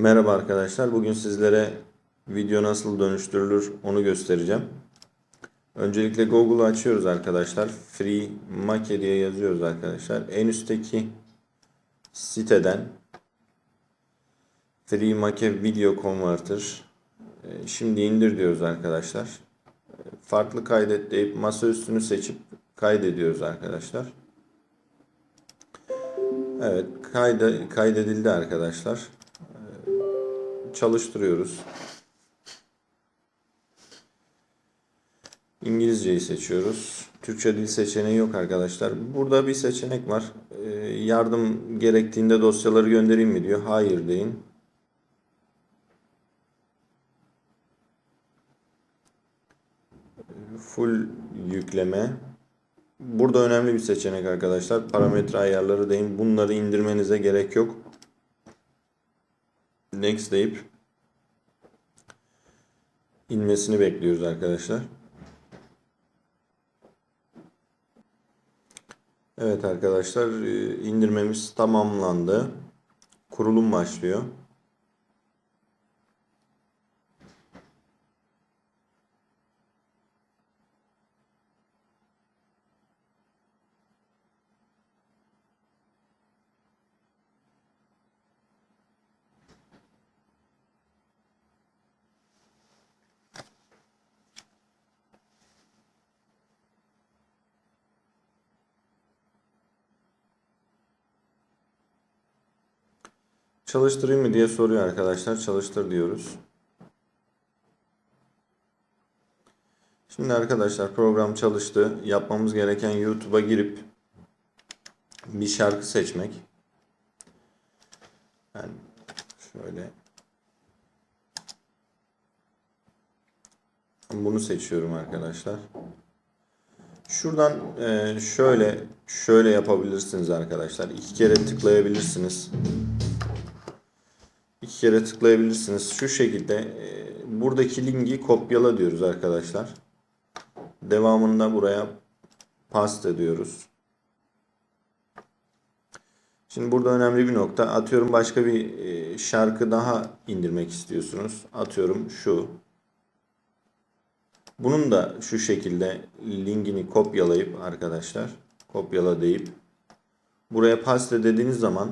Merhaba arkadaşlar. Bugün sizlere video nasıl dönüştürülür onu göstereceğim. Öncelikle Google'u açıyoruz arkadaşlar. Free Make diye yazıyoruz arkadaşlar. En üstteki siteden Free Make Video Converter e, şimdi indir diyoruz arkadaşlar. Farklı kaydet deyip masaüstünü seçip kaydediyoruz arkadaşlar. Evet kayda, kaydedildi arkadaşlar çalıştırıyoruz. İngilizceyi seçiyoruz. Türkçe dil seçeneği yok arkadaşlar. Burada bir seçenek var. Ee, yardım gerektiğinde dosyaları göndereyim mi diyor. Hayır deyin. Full yükleme. Burada önemli bir seçenek arkadaşlar. Parametre ayarları deyin. Bunları indirmenize gerek yok. Next deyip inmesini bekliyoruz arkadaşlar. Evet arkadaşlar e, indirmemiz tamamlandı. Kurulum başlıyor. Çalıştırayım mı diye soruyor arkadaşlar. Çalıştır diyoruz. Şimdi arkadaşlar program çalıştı. Yapmamız gereken YouTube'a girip bir şarkı seçmek. Ben şöyle bunu seçiyorum arkadaşlar. Şuradan e, şöyle şöyle yapabilirsiniz arkadaşlar. İki kere tıklayabilirsiniz. İki kere tıklayabilirsiniz. Şu şekilde e, buradaki linki kopyala diyoruz arkadaşlar. Devamında buraya paste ediyoruz. Şimdi burada önemli bir nokta. Atıyorum başka bir e, şarkı daha indirmek istiyorsunuz. Atıyorum şu. Bunun da şu şekilde linkini kopyalayıp arkadaşlar kopyala deyip buraya paste dediğiniz zaman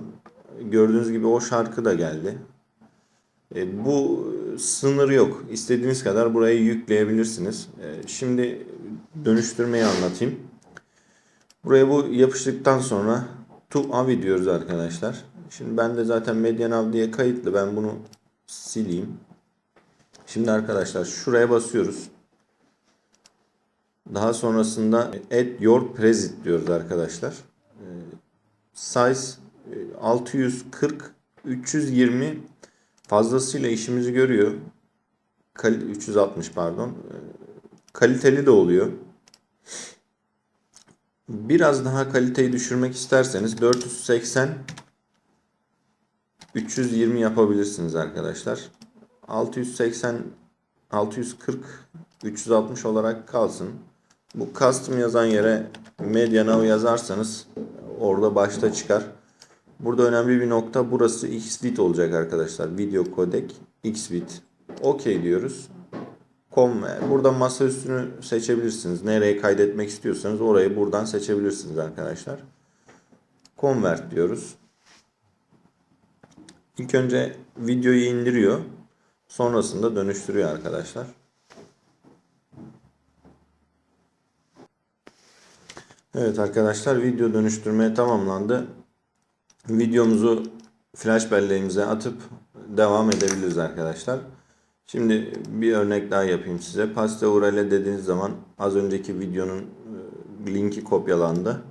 gördüğünüz gibi o şarkı da geldi. E, bu sınır yok. İstediğiniz kadar burayı yükleyebilirsiniz. E, şimdi dönüştürmeyi anlatayım. Buraya bu yapıştıktan sonra to avi diyoruz arkadaşlar. Şimdi ben de zaten Medianav diye kayıtlı. Ben bunu sileyim. Şimdi arkadaşlar şuraya basıyoruz. Daha sonrasında add your preset diyoruz arkadaşlar. E, size 640 320 fazlasıyla işimizi görüyor. Kal 360 pardon. Kaliteli de oluyor. Biraz daha kaliteyi düşürmek isterseniz 480 320 yapabilirsiniz arkadaşlar. 680 640 360 olarak kalsın. Bu custom yazan yere Medianav yazarsanız orada başta çıkar. Burada önemli bir nokta burası XBit olacak arkadaşlar. Video kodek XBit. OK diyoruz. Com burada masa üstünü seçebilirsiniz. Nereye kaydetmek istiyorsanız orayı buradan seçebilirsiniz arkadaşlar. Convert diyoruz. İlk önce videoyu indiriyor. Sonrasında dönüştürüyor arkadaşlar. Evet arkadaşlar video dönüştürmeye tamamlandı videomuzu flash belleğimize atıp devam edebiliriz arkadaşlar. Şimdi bir örnek daha yapayım size. Paste URL dediğiniz zaman az önceki videonun e, linki kopyalandı.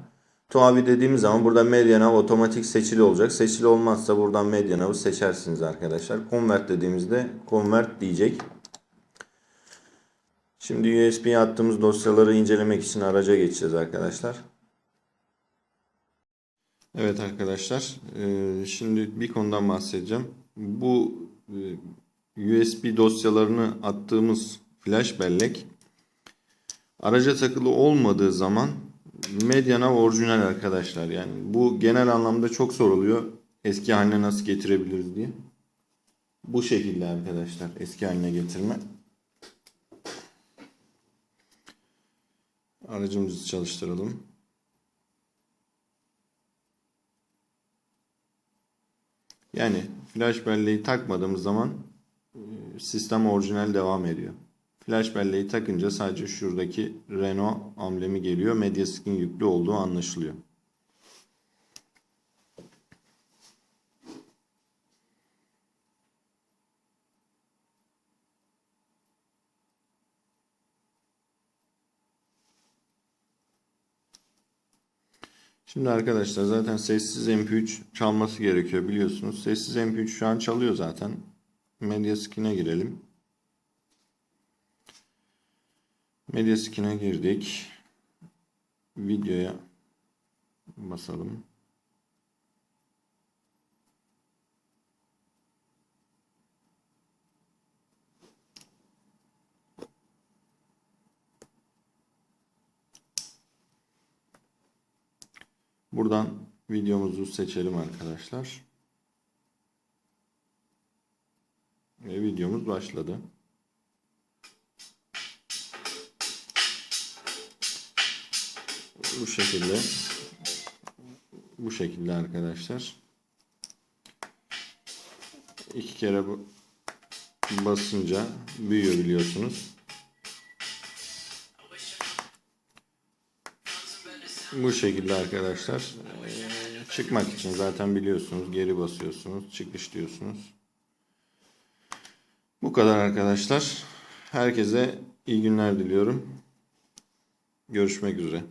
Tuavi dediğimiz zaman burada Medianav otomatik seçili olacak. Seçili olmazsa buradan Medianav'ı seçersiniz arkadaşlar. Convert dediğimizde Convert diyecek. Şimdi USB'ye attığımız dosyaları incelemek için araca geçeceğiz arkadaşlar. Evet arkadaşlar, e, şimdi bir konudan bahsedeceğim. Bu e, USB dosyalarını attığımız flash bellek araca takılı olmadığı zaman Mediana orijinal arkadaşlar. Yani bu genel anlamda çok soruluyor. Eski haline nasıl getirebiliriz diye. Bu şekilde arkadaşlar eski haline getirme. Aracımızı çalıştıralım. Yani flash belleği takmadığımız zaman e, sistem orijinal devam ediyor. Flash belleği takınca sadece şuradaki Renault amblemi geliyor. Mediask'in yüklü olduğu anlaşılıyor. Şimdi arkadaşlar zaten sessiz MP3 çalması gerekiyor biliyorsunuz. Sessiz MP3 şu an çalıyor zaten. Mediaskine girelim. Mediaskine girdik. Videoya basalım. Buradan videomuzu seçelim arkadaşlar. Ve videomuz başladı. Bu şekilde bu şekilde arkadaşlar. İki kere basınca büyüyor biliyorsunuz. Bu şekilde arkadaşlar. Çıkmak için zaten biliyorsunuz geri basıyorsunuz. Çıkış diyorsunuz. Bu kadar arkadaşlar. Herkese iyi günler diliyorum. Görüşmek üzere.